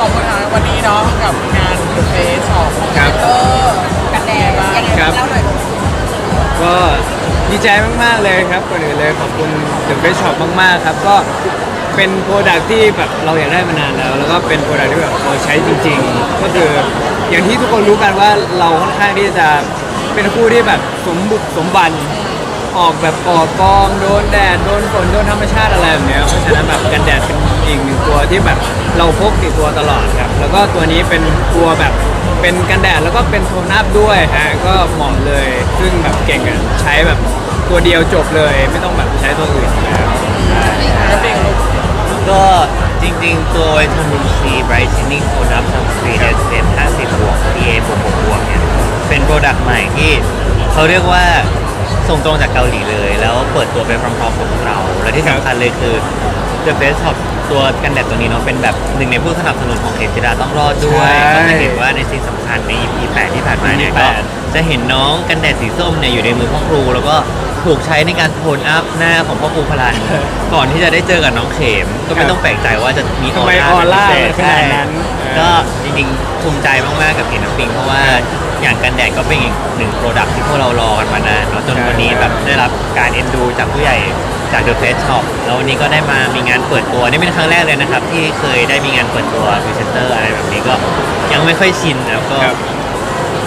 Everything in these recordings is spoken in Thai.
สองคนอะวันนี้เนาะกับงานเฟสของครับ เออกันแดดยังไงครับ เล่าหน่อยลูกก็ดีใจมาก ๆ เลยครับก่อนอื่นเลยขอบคุณ The Face Shop มาก ๆ ครับ ก็เป็นโปรดักที่แบบเราอยากได้มานานแล้ว แล้วก็เป็นโปรดักที่แบบเราใช้จริง ๆ ก็คืออย่างที่ทุกคนรู้กันว่าเราค่อนข้างที่จะเป็นคู่ที่แบบสมบุกสมบัน ออกแบบก่อกองโดนแดดโดนฝนโดนธรรมชาติอะไรแบบเนี้ยเพราะฉะนั้นแบบกันแดดเป็นอีกหนึ่งตัวที่แบบเราพกติดตัวตลอดครับแล้วก็ตัวนี้เป็นตัวแบบเป็นกันแดดแล้วก็เป็นโทนอัพด้วยฮะก็เหมาะเลยซึ่งแบบเก่งอะใช้แบบตัวเดียวจบเลย ไม่ต้องแบบใช้ตัวอื่นแล้วแล้วเป็นก็จริงๆ ตัววิตามินซี brightening tone up sunscreen SPF 50บวก PA บวกบวกบวกเนี่ยเป็นโปรดักต์ใหม่ที่เขาเรียกว่า ส่งตรงจากเกาหลีเลย แล้วเปิดตัวไปพร้อมๆกับเรา และที่สำคัญเลยคือ The Best Shop ตัวกันแดดตัวนี้เนาะเป็นแบบหนึ่งในผู้สนับสนุนของเขตจิราต้องรอดด้วยใช่ ก็จะเห็นว่าในซีนสำคัญใน EP 8ที่ผ่านมาเนี่ย EP ก็8จะเห็นน้องกันแดดสีส้มเนี่ยอยู่ในมือพ่อครู แล้วก็ถูกใช้ในการโทนอัพหน้าของพ่อครูพลันก่อนที่จะได้เจอกับน้องเขม ก็ไม่ต้องแปลกใจว่าจะมีอทำอไมร่าออร่าเป็นพิเศษขนาดนั้น ใช่ก็จริงๆภูมิใจมากๆกับเห็นน้ำปิงเพราะว่า อย่างกันแดดก็เป็นอีกหนึ่งโปรดักที่พวกเรารอกันมานานเนาะจนวันนี้แบบได้รับการเอ็นดูจากผู้ใหญ่จาก The Face Shop แล้ววันนี้ก็ได้มามีงานเปิดตัวนี่เป็นครั้งแรกเลยนะครับ ที่เคยได้มีงานเปิดตัวพรีเซนเตอร์อะไรแบบนี้ก็ยังไม่ค่อยชินแล้วก็ครับ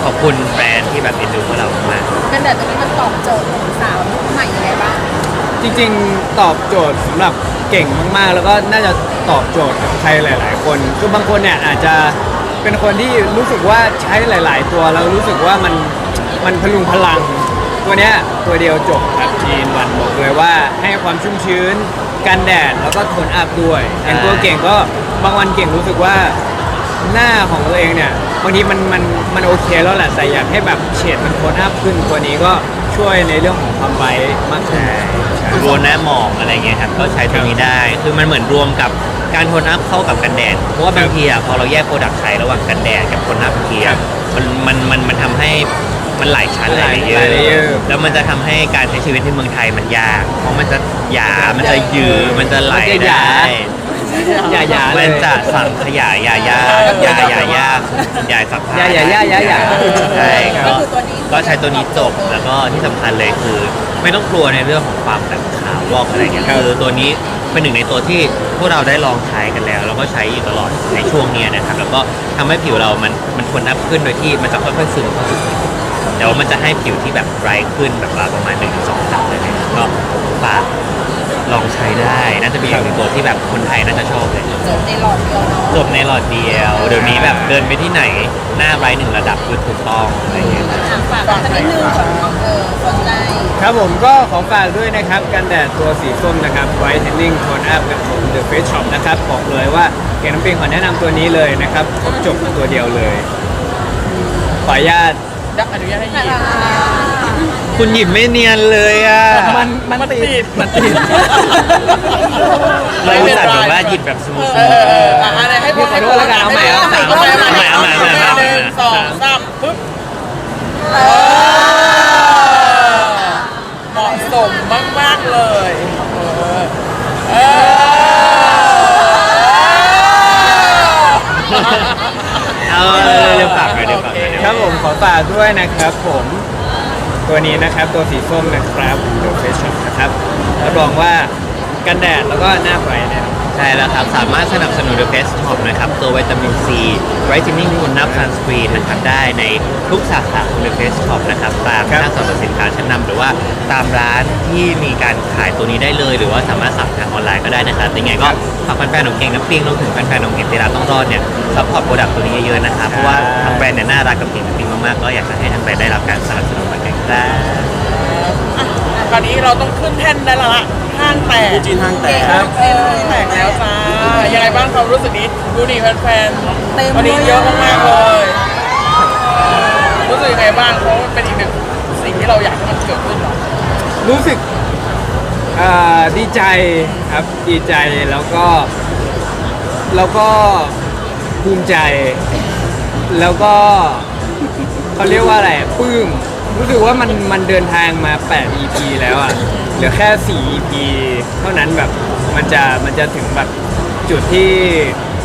ขอบคุณแบรนด์ที่แบบเอ็นดูพวกเรามากกันแดดตัวนี้มันตอบโจทย์ของสาวรุ่นใหม่ยังไงบ้างจริงๆตอบโจทย์สำหรับเก่งมากๆ แล้วก็น่าจะตอบโจทย์กับใครหลาย ๆ คนคือบางคนเนี่ยอาจจะ เป็นคนที่รู้สึกว่าใช้หลาย ๆ ตัวแล้วรู้สึกว่ามันมันพลุงพลัง ตัวเนี้ยตัวเดียวจบครับจีนวันบอกเลยว่าให้ความชุ่มชื้น กันแดดแล้วก็โทนอัพด้วยอย่างตัวเก่งก็บางวันเก่งรู้สึกว่าหน้าของตัวเองเนี่ยบางทีมันมันมันโอเคแล้วแหละแต่อยากให้แบบเฉดมันโทนอัพขึ้นตัวนี้ก็ช่วยในเรื่องของความไบรท์มากขึ้น ใช่รวมหน้าหมองอะไรเงี้ยครับก็ใช้ตัวนี้ได้ คือมันเหมือนรวมกับการโทนอัพเข้ากับกันแดด เพราะว่าบางทีอะพอเราแยกโปรดักต์ใช้ระหว่างกันแดดกับโทนอัพเทียครับมันมันมันมันทำให้มันหลายชั้นหลายเลเยอหลายเลเยอร์ร์แล้วมันจะทำให้การใช้ชีวิตที่เมืองไทยมันยาก เพราะมันจะหยา มันจะยือมันจะไหลมันจะหยา ได้ อย่าอย่าเลมัยนจะสั่งขยายยายายายายาใหญ่สับอย่าอย่าอย่าอย่าอย่า ใช่ก็ก็คือตัวนี้ก็ใช้ตัวนี้จบแล้วก็ที่สำคัญเลยคือ ไม่ต้องกลัวในเรื่องของความแบบขาววอกอะไรเงี้ยครับคือตัวนี้เป็นหนึ่งในตัวที่พวกเราได้ลองใช้กันแล้ว แล้วก็ใช้อยู่ตลอดในช่วงเนี้ยนะครับ แล้วก็ทำให้ผิวเรามันมันทนอัพขึ้นโดยที่มันจะค่อยๆซึมเข้าสู่ผิวแต่ว่ามันจะให้ผิวที่แบบไบรท์ขึ้นแบบว่าประมาณหนึ่งถึงสองตับเลยนะครับก็ฝาก ลองใช้ได้ น่าจะเป็นอีกหนึ่งตัวที่แบบคนไทยน่าจะชอบเลย จบในหลอดเดียวเนาะจบในหลอดเดียว เดี๋ยวนี้แบบเดินไปที่ไหนหน้าไบรท์หนึ่งระดับคือถูกต้องอะไรอย่างเงี้ย อะฝากกันนิดนึงของเออสนใจครับผมก็ขอฝากด้วยนะครับ กันแดดตัวสีส้มนะครับ Whitening Tone Up กับผม The Face Shop นะครับ บอกเลยว่าเก่งน้ำปิงขอแนะนำตัวนี้เลยนะครับครบจบตัวเดียวเลย ขออนุญาตดักอนุญาตให้ยิง คุณหยิบไม่เนียนเลยอะมันมันติดมันติดเราอุตส่าห์แบบว่าหยิบแบบสมูทเออเอออะอะไรให้พูดขอโทษแล้วกันเอาใหม่เอาใหม่เอาใหม่เอาใหม่เอาใหม่เอาใหม่เอาใหม่หนึ่งสองสามปึ๊บเออเหมาะสมมากๆเลยเออเออเอาเดี๋ยวฝากไปเดี๋ยวฝากไปเดี๋ยวครับผมขอฝากด้วยนะครับผม ตัวนี้นะครับ ตัวสีส้มนะครับ The Face Shop นะครับรับรองว่ากันแดดแล้วก็หน้าไบรท์เนี่ยใช่แล้วครับ สามารถสนับสนุน The Face Shop นะครับ ตัววิตามิน C Brightening Tone Up Sunscreen นะครับ ได้ในทุกสาขาของ The Face Shop นะครับ ตามครับ ห้างสรรพสินค้าชั้นนำหรือว่าตามร้านที่มีการขายตัวนี้ได้เลย หรือว่าสามารถสั่งทางออนไลน์ก็ได้นะครับยังไงก็ฝากแฟนๆของเก่งน้ำปิงรวมถึงแฟนๆของเก่งตีราต้องรอดเนี่ยซัพพอร์ตโปรดักต์ตัวนี้เยอะๆนะครับ เพราะว่าทางแบรนด์เนี่ยน่ารักกับเก่งน้ำปิงมากๆ ก็อยากจะให้ทางแบรนด์ได้รับการสนับสนุน เหมือนกันครับอะคราวนี้เราต้องขึ้นแท่นได้แล้วล่ะห้างแตกจีนห้างแตกครับแตกแล้วจ้ายังไงบ้างความรู้สึกนี้ดูดิแฟนๆวันนี้เยอะมากๆเลยรู้สึกยังไงบ้างเพราะมันเป็นอีกหนึ่งสิ่งที่เราอยากให้มันเกิดขึ้นเนาะรู้สึกเอ่อดีใจครับดีใจแล้วก็ แล้วก็ภูมิใจ แล้วก็เขาเรียกว่าอะไรปลื้ม รู้สึกว่ามันมันเดินทางมา 8 EP แล้วอะเหลือแค่ 4 EP เท่านั้นแบบมันจะมันจะถึงแบบจุดที่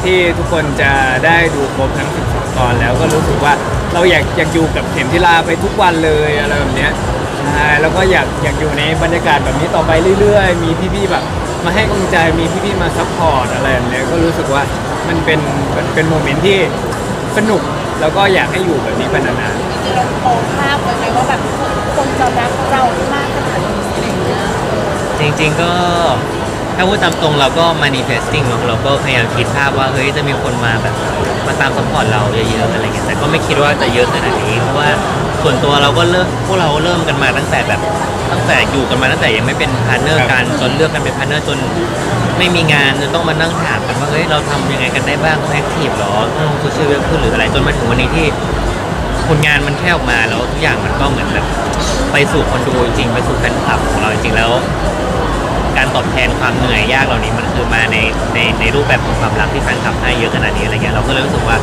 ที่ทุกคนจะได้ดูครบทั้ง 12 ตอนแล้วก็รู้สึกว่าเราอยากอยากอยู่กับเข็มทิลาไปทุกวันเลยอะไรแบบเนี้ยใช่แล้วก็อยากอยากอยู่ในบรรยากาศแบบนี้ต่อไปเรื่อยๆ มีพี่ๆแบบมาให้กำลังใจมีพี่ๆมาซัพพอร์ตอะไรแบบเนี้ยก็รู้สึกว่ามันเป็นเป็นเป็นโมเมนต์ที่สนุกแล้วก็อยากให้อยู่แบบนี้ไปนานๆ เรามองภาพไว้ไหมว่าแบบคนจะรักเรามากขนาดนี้อะไรอย่างเงี้ยจริง ๆ ก็ถ้าพูดตามตรงเราก็ manifesting เนอะเราก็พยายามคิดภาพว่าเฮ้ยจะมีคนมาแบบมาตามสปอร์ตเราเยอะๆอะไรเงี้ยแต่ก็ไม่คิดว่าจะเยอะขนาดนี้เพราะว่าส่วนตัวเราก็เริ่มพวกเราเริ่มกันมาตั้งแต่แบบตั้งแต่อยู่กันมาตั้งแต่ยังไม่เป็นพาร์ทเนอร์กันจนเลือกกันเป็นพาร์ทเนอร์จนไม่มีงานจนต้องมานั่งถามกันว่าเฮ้ยเราทำยังไงกันได้บ้างต้องแอคทีฟหรอต้องโซเชียลเว็บขึ้นหรืออะไรจนมาถึงวันนี้ที่ ผลงานมันแค่ออกมาแล้วทุกอย่างมันก็เหมือนแบบไปสู่คนดูจริงไปสู่แฟนคลับของเราจริงแล้ว การตอบแทนความเหนื่อยยากเหล่านี้มันคือมาในในในรูปแบบของความรักที่แฟนคลับให้เยอะขนาดนี้อะไรเงี้ยเราก็เลยรู้สึกว่า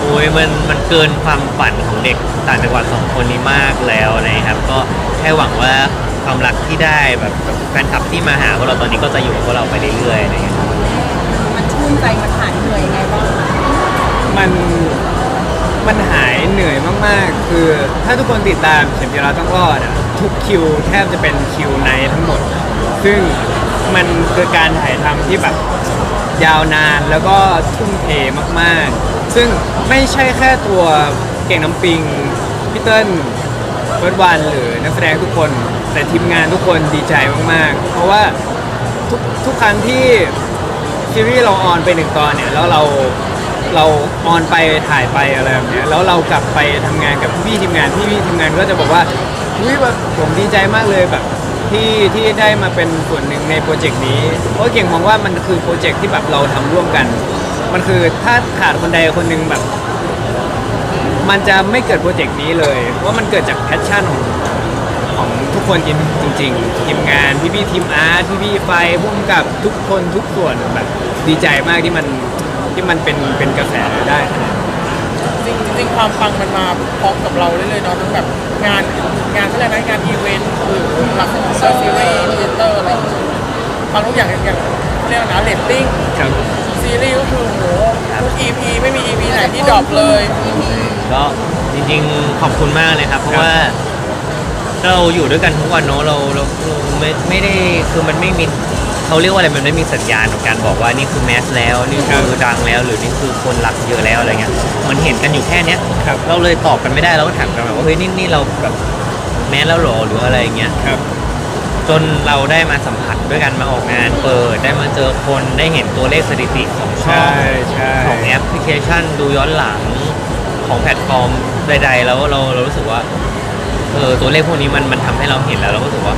โอ้ยมันมันเกินความฝันของเด็กต่างจังหวัดสองคนนี้มากแล้วนะครับ ก็แค่หวังว่าความรักที่ได้แบบแฟนคลับที่มาหาพวกเราตอนนี้ก็จะอยู่กับพวกเราไปเรื่อยๆอะไรเงี้ยมันชื่นใจมันหายเหนื่อยยังไงบ้างมัน มันหายเหนื่อยมากๆ คือถ้าทุกคนติดตามเข็มจิราต้องรอดอะทุกคิวแทบจะเป็นคิวในทั้งหมด ซึ่งมันคือการถ่ายทำที่แบบยาวนานแล้วก็ทุ่มเทมากๆ ซึ่งไม่ใช่แค่ตัวเก่งน้ำปิงพี่เติ้ล เฟิร์สวันหรือนักแสดงทุกคน แต่ทีมงานทุกคนดีใจมากๆ เพราะว่าทุกทุกครั้งที่ซีรีส์เราออนไปหนึ่งตอนเนี่ย แล้วเรา เราออนไปถ่ายไปอะไรแบบเนี้ยแล้วเรากลับไปทำงานกับพี่ๆทีมงานพี่พี่ทีมงานก็จะบอกว่าอุ้ยแบบผมดีใจมากเลยแบบที่ที่ได้มาเป็นส่วนหนึ่งในโปรเจกต์นี้เพราะเก่งมองว่ามันคือโปรเจกต์ที่แบบเราทำร่วมกัน มันคือถ้าขาดคนใดคนหนึ่งแบบ มันจะไม่เกิดโปรเจกต์นี้เลยเพราะมันเกิดจากแพชชั่นของ ของทุกคนจริงจริงๆทีมงานพี่พี่ๆทีมอาร์ตพี่พี่ๆไฟพุ่มกับทุกคนทุกส่วนแบบดีใจมากที่มัน ที่มันเป็นเป็นกระแสได้ขนาดนี้จริงจริงความปังมันมาพร้อมกับเราเลยเลยๆเนาะทั้งแบบงานงานอะไรนะงานอีเวนต์หรือหลักเซอร์ซีรีส์พรีเซนเตอร์อะไรอย่างเงี้ยฟังทุกอย่างอย่างเขาเรียกว่านะเรตติ้งครับซีรีส์ก็คือโหทุก EP ไม่มี EP ไหนที่ดรอปเลยก็จริงๆขอบคุณมากเลยครับ เพราะครับว่าเราอยู่ด้วยกันทุกวันเนอะเราเราเราไม่ไม่ได้คือมันไม่มี เขาเรียกว่าอะไรมันไม่มีสัญญาณของการบอกว่านี่คือแมสแล้วนี่คือดังแล้ว หรือนี่คือคนหลักเยอะแล้วอะไรเงี้ยมันเห็นกันอยู่แค่เนี้ยครับ เราเลยตอบกันไม่ได้เราก็ถามกันแบบว่าเฮ้ยนี่นี่เราแบบแมสแล้วเหรอหรืออะไรเงี้ย ครับ จนเราได้มาสัมผัสด้วยกันมาออกงานเปิดได้มาเจอคนได้เห็นตัวเลขสถิติของช่อใช่งใช่ ของแอปพลิเคชันดูย้อนหลังของแพลตฟอร์มใดๆ แล้วเราเรารู้สึกว่าเออตัวเลขพวกนี้มันมันทำให้เราเห็นแล้วเราก็รู้สึกว่า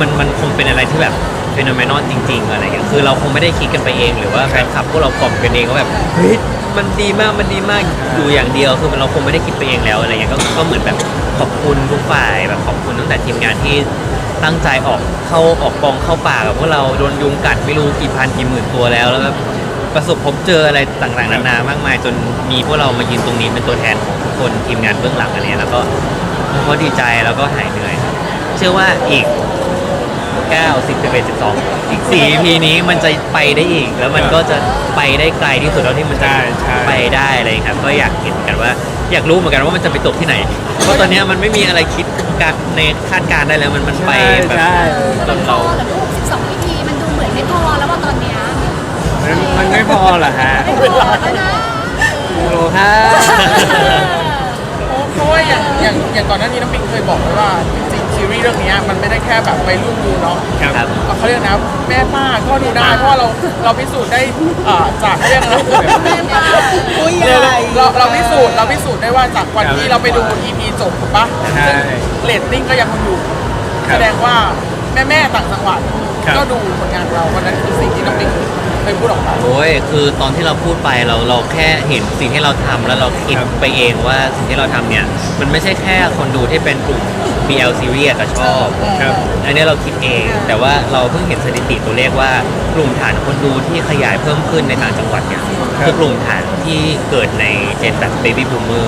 มันมันคงเป็นอะไรที่แบบ เป็นอ m มนอจริง ๆ อะไรเงี้ยคือเราคงไม่ได้คิดกันไปเอง หรือว่าแฟนคลับพวกเรากล่อมกันเองว่าแบบเฮ้ยมันดีมากมันดีมากอยู่อย่างเดียวคือมันเราคงไม่ได้คิดไปเองแล้วอะไรเงี้ยก็ก็เหมือนแบบขอบคุณทุกฝ่ายแบบขอบคุณตั้งแต่ทีมงานที่ตั้งใจออกเข้าออกกองเข้าป่ากับพวกเราโดนยุงกัดไม่รู้กี่พันกี่หมื่นตัวแล้วแล้วก็ประสบพบเจออะไรต่างๆนานามากมาย จนมีพวกเรามายืนตรงนี้เป็นตัวแทนของทุกคนทีมงานเบื้องหลังอะไรเงี้ยแล้วก็ก็ดีใจแล้วก็หายเหนื่อยครับเชื่อว่าอีก 9 10 11 12 อีก4 EP นี้มันจะไปได้อีก แล้วมันก็จะไปได้ไกลที่สุดแล้วที่มันจะใช่ใช่ไปได้อะไรครับ ก็อยากเห็นเหมือนกันว่า อยากรู้เหมือนกันว่ามันจะไปจบที่ไหน เพราะตอนเนี้ยมันไม่มีอะไรคิดการในคาดการณ์ได้แล้วมันมันไปใช่แบบ ใช่จนพเราอเหรอลูก12วิธีมันดูเหมือนไม่พอแล้วว่าตอนเนี้ยมันมันไม่พอเหรอฮะไม่พอแล้วนะโลฮะ เพราะว่าอย่างอย่างอย่างก่อนหน้านี้น้องปิงเคยบอกไว้ว่าจ ริงๆซีรีส์เรื่องเนี้ยมันไม่ได้แค่แบบวัยรุ่นดูเนาะครับครับเขาเรียกนะแม่ป้าก็ดูได้เพราะว่าเราเราพิสูจน์ได้อ่าจากเขาเรียกนะแม่ป้าอุ้ยเราใหญ่เราเราพิสูจน์เราพิสูจน์ได้ว่าจากวันที่เราไปดู EP จบถูกปะใช่ซึ่งเรตติ้งก็ยังคงอยู่ครับแสดงว่าแม่แม่ๆต่างจังหวัดครับ ก็ดูผลงานเราวันนั้นคือสิ่งที่น้องปิง เคยพูดออกมาโอ้ยคือตอนที่เราพูดไปเราเราแค่เห็นสิ่งที่เราทำแล้วเราคิดครับไปเองว่าสิ่งที่เราทำเนี่ย มันไม่ใช่แค่คนดูที่เป็นกลุ่ม BL series แต่ชอบ ครับ อันนี้เราคิดเอง แต่ว่าเราเพิ่งเห็นสถิติตัวเลขว่ากลุ่มฐานคนดูที่ขยายเพิ่มขึ้นในต่างจังหวัดเนี่ยครับ คือกลุ่มฐานที่เกิดในเจนแบบ baby boomer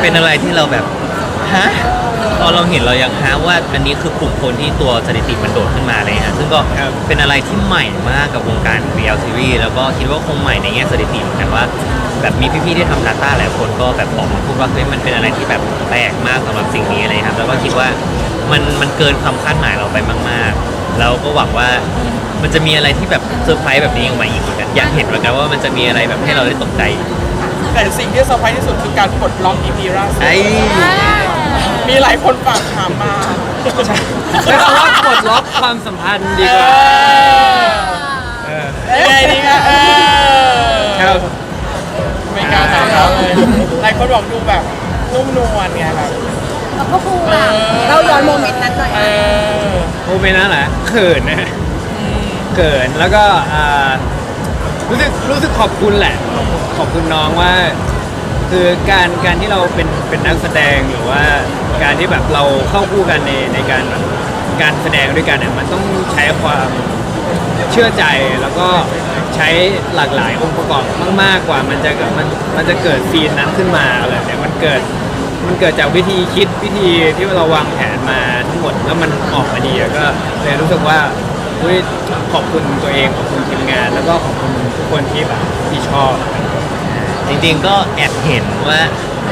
เป็นอะไรที่เราแบบ ฮะ ตอนเราเห็นเรายังฮะว่าอันนี้คือกลุ่มคนที่ตัวสถิติมันโดดขึ้นมาเลยฮะซึ่งก็ครับ เป็นอะไรที่ใหม่มากกับวงการ BL series แล้วก็คิดว่าคงใหม่ในแง่สถิติเหมือนกันว่า แบบมีพี่ๆที่ทำ Data หลายคนก็แบบออกมาพูดว่าเฮ้ยมันเป็นอะไรที่แบบแปลกมากสำหรับสิ่งนี้อะไรครับแล้วก็คิดว่ามันมันเกินความคาดหมายเราไปมากๆแล้วก็หวังว่ามันจะมีอะไรที่แบบเซอร์ไพรส์แบบนี้ออกมาอีกเหมือนกันอยากเห็นเหมือนกันว่ามันจะมีอะไรแบบให้เราได้ตกใจ แต่สิ่งที่เซอร์ไพรส์ที่สุดคือการปลดล็อก EP ล่าสุดไอ้ มีหลายคนฝากถามมา ใช้คำว่าปลดล็อกความสัมพันธ์ดีกว่าเออยังไงดีคะเออครับไม่กล้าถามเราเลยหลายคนบอกดูแบบนุ่มนวลไงแบบแล้วก็พูดอะเราย้อนโมเมนต์นั้นหน่อยเออโมเมนต์นั้นแหละเขินนะเขินแล้วก็อ่ารู้สึกรู้สึกขอบคุณแหละ ขอบคุณน้องว่า คือการการที่เราเป็นเป็นนักแสดงหรือว่าการที่แบบเราเข้าคู่กันในในการแบบการแสดงด้วยกันเนี่ยมันต้องใช้ความเชื่อใจแล้วก็ใช้หลากหลายองค์ประกอบมากๆกว่ามันจะเกิดมันมันจะเกิดซีนนั้นขึ้นมาอะไรแบบเนี่ยมันเกิดมันเกิดจากวิธีคิดวิธีที่เราวางแผนมาทั้งหมดแล้วมันออกมาดีก็เลยรู้สึกว่าขอบคุณตัวเองขอบคุณทีมงาน แล้วก็ขอบคุณทุกคนที่แบบที่ชอบ จริงๆก็แอบเห็นว่า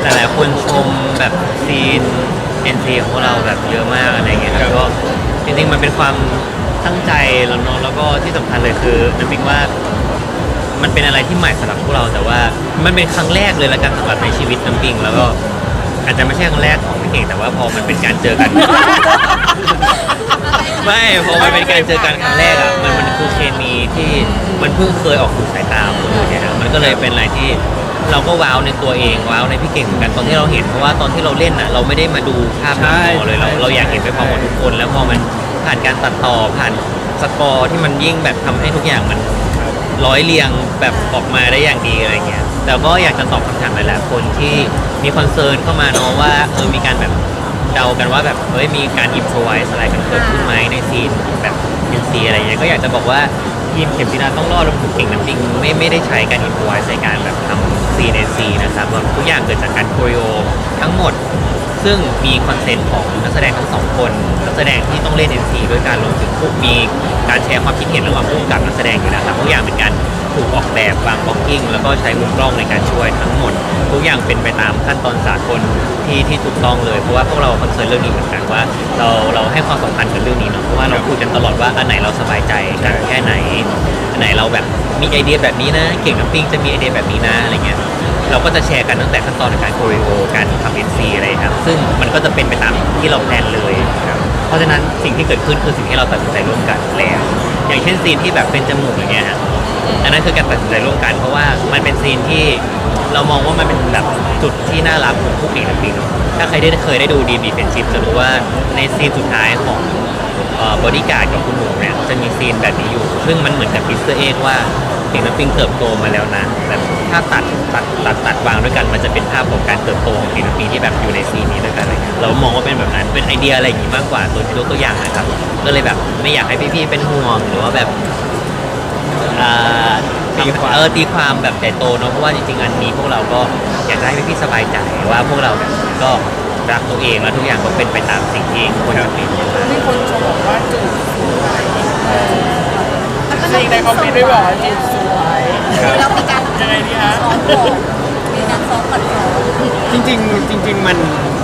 หลายๆคนชมแบบซีน NC ของพวกเราแบบเยอะมากอะไรเงี้ยครับก็จริงๆมันเป็นความตั้งใจแล้วเนอะแล้วก็ที่สำคัญเลยคือน้ำปิงว่ามันเป็นอะไรที่ใหม่สำหรับพวกเราแต่ว่ามันเป็นครั้งแรกเลยละกันสำหรับในชีวิตน้ำปิงแล้วก็อาจจะไม่ใช่ครั้งแรกของพี่เก่งแต่ว่าพอมันเป็นการเจอกัน ไม่พอมันเป็นการเจอกันครั้งแรกอะมันมันคือเคมีที่มันเพิ่งเคยออกสู่สายตาของคนอื่นเนี่ยนะมันก็เลยเป็นอะไรที่ เราก็ว้าวในตัวเองว้าวในพี่เก่งเหมือนกันตอนที่เราเห็นเพราะว่าตอนที่เราเล่นอะเราไม่ได้มาดูภาพหน้าจอเลยเราใช่เราอยากเห็นไปพร้อมกับทุกคน แล้วพอมันผ่านการตัดต่อผ่านสกอร์ที่มันยิ่งแบบทำให้ทุกอย่างมันร้อยเรียงแบบออกมาได้อย่างดีอะไรเงี้ยแต่ก็อยากจะตอบคำถามหลายๆคนที่มีคอนเซิร์นเข้ามาเนาะว่าเออมีการแบบเดากันว่าแบบเฮ้ยมีการอิมพไวส์อะไรกันเกิดขึ้นไหมในซีนแบบมินซีอะไรเงี้ยก็อยากจะบอกว่า ทีมเข็มจีนาต้องรอดรวมถึงเก่งน้ำจริงไม่ไม่ได้ใช้การอิมพไวส์ในการแบบทำซีนในซีนะครับทุกอย่างเกิดจากการโคโอทั้งหมด ซึ่งมีคอนเซนต์ของนักแสดงทั้งสองคนนักแสดงที่ต้องเล่น NC ด้วยการรวมถึงพวกมีการแชร์ความคิดเห็นระหว่างผู้กำกับนักแสดงอยู่แล้วครับทุกอย่างเป็นการถูกออกแบบวางบล็อกกิ้งแล้วก็ใช้มุมกล้องในการช่วยทั้งหมด ทุกอย่างเป็นไปตามขั้นตอนสากลที่ที่ถูกต้องเลย เพราะว่าพวกเราคอนเซิร์นเรื่องนี้เหมือนกันว่า เราเราให้ความสำคัญกับเรื่องนี้เนาะเพราะว่าเราคุยกันตลอดว่าอันไหนเราสบายใจกันแค่ไหน มีไอเดียแบบนี้นะ เก่งกับปิ้งจะมีไอเดียแบบนี้นะอะไรเงี้ยเราก็จะแชร์กันตั้งแต่ขั้นตอนในการโคเรโอการทำ NC อะไรครับซึ่งมันก็จะเป็นไปตามที่เราแพลนเลยครับเพราะฉะนั้นสิ่งที่เกิดขึ้นคือสิ่งที่เราตัดสินใจร่วมกันแล้วอย่างเช่นซีนที่แบบเป็นจมูกอย่างเงี้ยฮะอันนั้นคือการตัดสินใจร่วมกันเพราะว่ามันเป็นซีนที่เรามองว่ามันเป็นแบบจุดที่น่ารักของผู้เก่งกับปิ้งเนาะถ้าใครได้เคยได้ดูดีบีเป็นชิปจะรู้ว่าในซีนสุดท้ายของบอดี้การ์ดกับคุณหนูเนี่ยจะมีซีนแบบนี้อยู่ ซึ่งมันเหมือนกับพิสเตอร์เอกว่า เก่งน้ำปิงเติบโตมาแล้วนะแบบถ้าตัดตัดตัดตัดวางด้วยกันมันจะเป็นภาพของการเติบโตของเก่งน้ำปิงที่แบบอยู่ในซีนนี้ด้วยกันอะไรเงี้ยเรามองว่าเป็นแบบนั้นเป็นไอเดียอะไรอย่างนี้มากกว่าตัวที่ยกตัวอย่างนะครับก็เลยแบบไม่อยากให้พี่ๆเป็นห่วงหรือว่าแบบอ่าตีความเออตีความแบบใหญ่โตเนอะเพราะว่าจริงๆอันนี้พวกเราก็อยากจะให้พี่ๆสบายใจว่าพวกเราแบบก็รักตัวเองแล้วทุกอย่างก็เป็นไปตามสิ่งที่ควรจะเป็น มีคนชมบอกว่าจูบสวย จริงในคอมเมนต์ด้วยบอกว่าจูบสวยเรามีการยังไงดีฮะซ้อมก่อนมีการซ้อมก่อนซ้อมจริงๆจริง ๆ มัน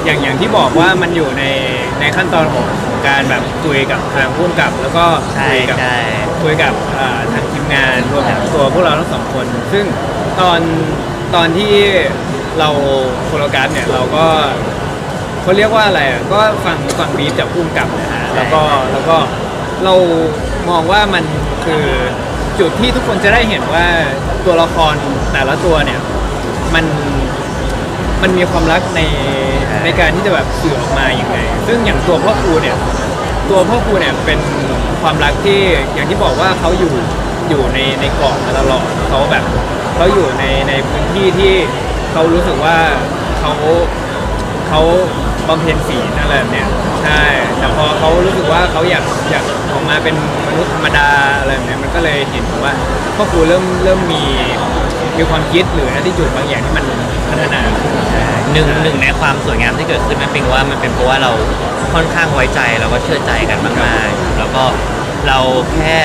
อย่างอย่างที่บอกว่ามันอยู่ในในขั้นตอนของของการแบบคุยกับทางผู้กำกับ แล้วก็ใช่คุยกับใช่คุยกับอ่าทางทีมงานรวมถึงตัวพวกเราทั้งสองคน ซึ่งตอนตอนที่เราโคโรกราฟเนี่ยเราก็เขาเรียกว่าอะไรอะก็ฟังฟังบีฟจากผู้กำกับนะฮะแล้วก็แล้วก็เรา มองว่ามันคือจุดที่ทุกคนจะได้เห็นว่าตัวละครแต่ละตัวเนี่ยมันมันมีความรักในในการที่จะแบบสื่อออกมาอย่างไงซึ่งอย่างตัวพ่อครูเนี่ยตัวพ่อครูเนี่ยเป็นความรักที่อย่างที่บอกว่าเขาอยู่อยู่ในในเกาะมาตลอดเขาแบบเขาอยู่ในในพื้นที่ที่เขารู้สึกว่าเขา เขาบำเพ็ญศีลอะไรแบบเนี่ยใช่แต่พอเขารู้สึกว่าเขาอยากอยากออกมาเป็นมนุษย์ธรรมดาอะไรแบบเนี้ยมันก็เลยเห็นว่าพ่อครูเริ่มเริ่มมีมีความคิดหรือ attitude บางอย่างที่มันพัฒนาใช่หนึ่งหนึ่งในความสวยงามที่เกิดขึ้นแม่ปิงว่ามันเป็นเพราะว่าเราค่อนข้างไว้ใจแล้วก็เชื่อใจกันมากๆแล้วก็เราแค่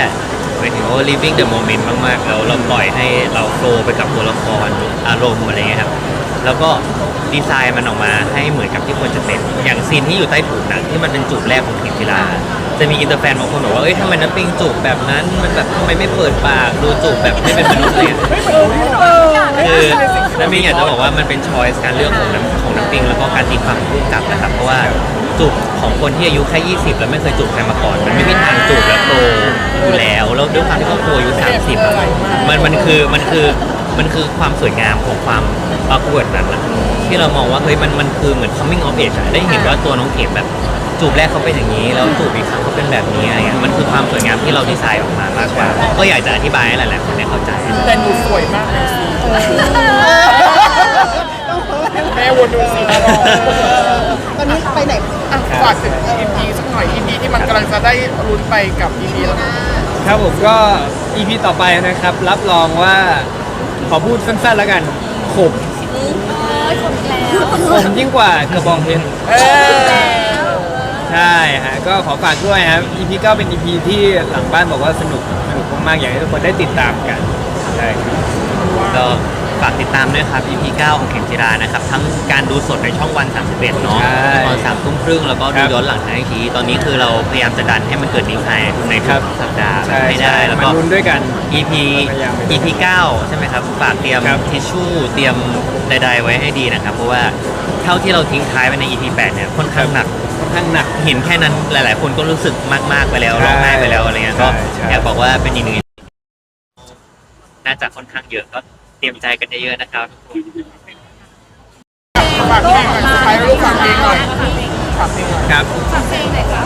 หมายถึงว่า living the moment มากๆแล้วเราปล่อยให้เราโฟลว์ไปกับตัวละครอารมณ์อะไรเงี้ยครับแล้วก็ดีไซน์มันออกมาให้เหมือนกับที่ควรจะเป็น อย่างซีนที่อยู่ใต้ถุนหนังที่มันเป็นจูบแรกของเข็มจิราจะมีอินเตอร์แฟนบางคนบอกว่าเอ้ยทำไมน้ำปิงจูบแบบนั้น มันแบบทำไมไม่เปิดปากดูจูบแบบไม่เป็นมนุษย์เลยอะคือน้ำปิงอยากจะบอกว่ามันเป็นช้อยส์การเลือกของน้ำของน้ำปิงแล้วก็การตีความของผู้กำกับนะครับเพราะว่า จูบของคนที่อายุแค่ 20 แล้วไม่เคยจูบใครมาก่อน มันไม่มีทางจูบแล้วโตอยู่แล้ว แล้วด้วยความที่เขาโตอายุ30อะมันมันคือมันคือมันคือความสวยงามของความประกวดนั้นอะที่เรามองว่าเฮ้ยมันมันคือเหมือน coming of age อะได้เห็นว่าตัวน้องเข็มแบบจูบแรกเขาเป็นอย่างนี้ แล้วจูบอีกครั้งเขาเป็นแบบนี้อะไรเงี้ยมันคือความสวยงามที่เราดีไซน์ออกมามากกว่า ก็อยากจะอธิบายให้หลายๆคนได้เข้าใจ แต่หนูสวยมากเลยสิแม่วนดูสิตลอด ตอนนี้ไปไหน อะ ฝากถึง EP สักหน่อย EP ที่มันกำลังจะได้ลุ้นไปกับ EP แล้วครับผมก็ EP ต่อไปนะครับ รับรองว่าขอพูดสั้นๆแล้วกันขมเอ้ยคนอีกแล้ว ขมยิ่งกว่ากระบองเพชร เออ ใช่ฮะก็ขอฝากด้วยครับ EP ก็เป็น EP ที่หลังบ้านบอกว่าสนุกสนุกมากๆอยากให้ทุกคนได้ติดตามกันใช่ครับก็ ฝากติดตามด้วยครับ EP 9ของเข็มจิรานะครับ ทั้งการดูสดในช่องวัน 31 เนาะใช่ตอนสามทุ่มครึ่งแล้วก็คดูรับย้อนหลังทางไอทีตอนนี้คือเราพยายามจะดันให้มันเกิดนิวไฮในครัทุบ กสัปดาห์ใช่ให้ได้ใช่แล้วมาก็ ลุ้นด้วยกัน EP พยายาม EP 9 ใช่ไหมครับ ฝากเตรียมครับ ทิชชู่เตรียมใดๆไว้ให้ดีนะครับ เพราะว่าเท่าที่เราทิ้งท้ายไปใน EP 8 เนี่ยค่อนข้างหนัก ค่อนข้างหนัก เห็นแค่นั้นหลาย ๆ คนก็รู้สึกมากๆไปแล้วใช่ร้องไห้ไปแล้วอะไรเงี้ยก็ใช่ใช่ อยากบอกว่าเป็นอีกหนึ่งน่าจะค่อนข้างเยอะก็เตรียมใจกันเยอะๆนะครับทุกคนฝากเพลงหน่อยสุดท้ายลูกฝากเพลงหน่อยฝากเพลงหน่อยครับ ฝากเพลงหน่อยค่ะ